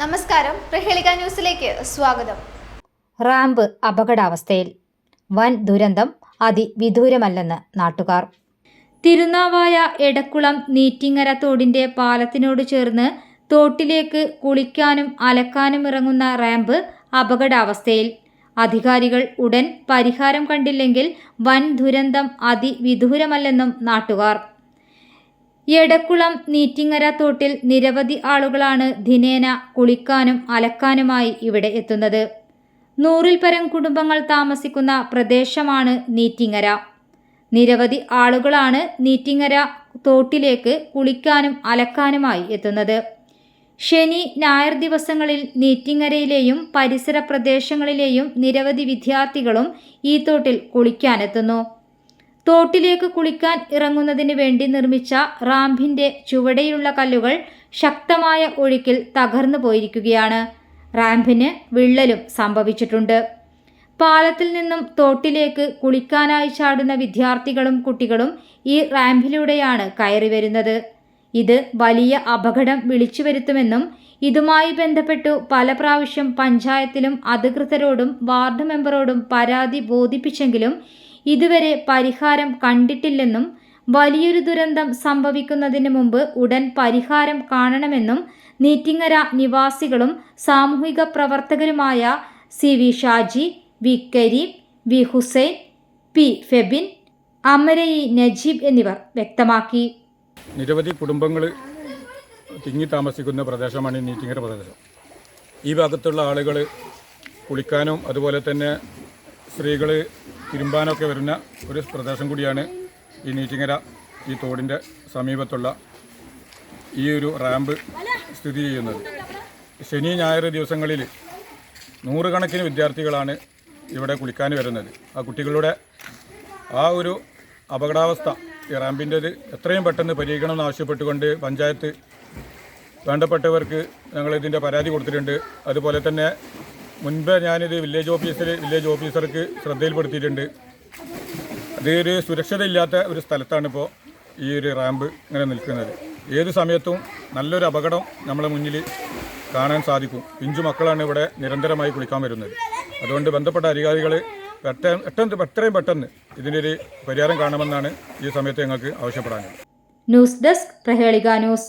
നമസ്കാരം. പ്രഹേളിക ന്യൂസിലേക്ക് സ്വാഗതം. റാമ്പ് അപകടാവസ്ഥയിൽ വൻ ദുരന്തം അതിവിദൂരമല്ലെന്ന് നാട്ടുകാർ. തിരുനാവായ എടക്കുളം നീറ്റിങ്ങര തോടിന്റെ പാലത്തിനോട് ചേർന്ന് തോട്ടിലേക്ക് കുളിക്കാനും അലക്കാനും ഇറങ്ങുന്ന റാമ്പ് അപകടാവസ്ഥയിൽ അധികാരികൾ ഉടൻ പരിഹാരം കണ്ടില്ലെങ്കിൽ വൻ ദുരന്തം അതിവിദൂരമല്ലെന്നും നാട്ടുകാർ. എടക്കുളം നീറ്റിങ്ങര തോട്ടിൽ നിരവധി ആളുകളാണ് ദിനേന കുളിക്കാനും അലക്കാനുമായി ഇവിടെ എത്തുന്നത്. നൂറിൽ പരം കുടുംബങ്ങൾ താമസിക്കുന്ന പ്രദേശമാണ് നീറ്റിങ്ങര. നിരവധി ആളുകളാണ് നീറ്റിങ്ങര തോട്ടിലേക്ക് കുളിക്കാനും അലക്കാനുമായി എത്തുന്നത്. ശനി ഞായർ ദിവസങ്ങളിൽ നീറ്റിങ്ങരയിലെയും പരിസര പ്രദേശങ്ങളിലെയും നിരവധി വിദ്യാർത്ഥികളും ഈ തോട്ടിൽ കുളിക്കാനെത്തുന്നു. തോട്ടിലേക്ക് കുളിക്കാൻ ഇറങ്ങുന്നതിന് വേണ്ടി നിർമ്മിച്ച റാമ്പിന്റെ ചുവടെയുള്ള കല്ലുകൾ ശക്തമായ ഒഴുക്കിൽ തകർന്നു പോയിരിക്കുകയാണ്. റാമ്പിന് വിള്ളലും സംഭവിച്ചിട്ടുണ്ട്. പാലത്തിൽ നിന്നും തോട്ടിലേക്ക് കുളിക്കാനായി ചാടുന്ന വിദ്യാർത്ഥികളും കുട്ടികളും ഈ റാമ്പിലൂടെയാണ് കയറി വരുന്നത്. ഇത് വലിയ അപകടം വിളിച്ചു വരുത്തുമെന്നും ഇതുമായി ബന്ധപ്പെട്ടു പല പ്രാവശ്യം പഞ്ചായത്തിലും അധികൃതരോടും വാർഡ് മെമ്പറോടും പരാതി ബോധിപ്പിച്ചെങ്കിലും ഇതുവരെ പരിഹാരം കണ്ടിട്ടില്ലെന്നും വലിയൊരു ദുരന്തം സംഭവിക്കുന്നതിന് മുമ്പ് ഉടൻ പരിഹാരം കാണണമെന്നും നീറ്റിങ്ങര നിവാസികളും സാമൂഹിക പ്രവർത്തകരുമായ C V Shaji V Kareem V Hussain P Febin Amarayi Najeeb എന്നിവർ വ്യക്തമാക്കി. നിരവധി കുടുംബങ്ങൾ തിങ്ങി താമസിക്കുന്ന പ്രദേശമാണ് നീറ്റിങ്ങര പ്രദേശം. ഈ ഭാഗത്തുള്ള ആളുകൾ കുളിക്കാനും അതുപോലെ തന്നെ സ്ത്രീകൾ തിരുമ്പാനൊക്കെ വരുന്ന ഒരു പ്രദേശം കൂടിയാണ് ഈ നീറ്റിങ്ങര ഈ തോടിന്റെ സമീപത്തുള്ള ഈ ഒരു റാമ്പ് സ്ഥിതി ചെയ്യുന്നത്. ശനി ഞായർ ദിവസങ്ങളിൽ നൂറുകണക്കിന് വിദ്യാർത്ഥികളാണ് ഇവിടെ കുളിക്കാൻ വരുന്നത്. ആ കുട്ടികളുടെ ആ ഒരു അപകടാവസ്ഥ ഈ റാമ്പിന്റെത് എത്രയും പെട്ടെന്ന് പരിഹരിക്കണമെന്ന് ആവശ്യപ്പെട്ടുകൊണ്ട് പഞ്ചായത്ത് വേണ്ടപ്പെട്ടവർക്ക് ഞങ്ങൾ ഇതിന്റെ പരാതി കൊടുത്തിട്ടുണ്ട്. അതുപോലെ തന്നെ മുൻപ് ഞാനിത് വില്ലേജ് ഓഫീസിൽ വില്ലേജ് ഓഫീസർക്ക് ശ്രദ്ധയിൽപ്പെടുത്തിയിട്ടുണ്ട്. അത് ഒരു സുരക്ഷിതയില്ലാത്ത ഒരു സ്ഥലത്താണ് ഇപ്പോൾ ഈ ഒരു റാമ്പ് ഇങ്ങനെ നിൽക്കുന്നത്. ഏത് സമയത്തും നല്ലൊരു അപകടം നമ്മളെ മുന്നിൽ കാണാൻ സാധിക്കും. പിഞ്ചു മക്കളാണ് ഇവിടെ നിരന്തരമായി കുളിക്കാൻ വരുന്നത്. അതുകൊണ്ട് ബന്ധപ്പെട്ട അധികാരികൾ പെട്ടെന്ന് എത്രയും പെട്ടെന്ന് ഇതിനൊരു പരിഹാരം കാണുമെന്നാണ് ഈ സമയത്ത് ഞങ്ങൾക്ക് ആവശ്യപ്പെടാനുള്ളത്. News desk Prahelika news.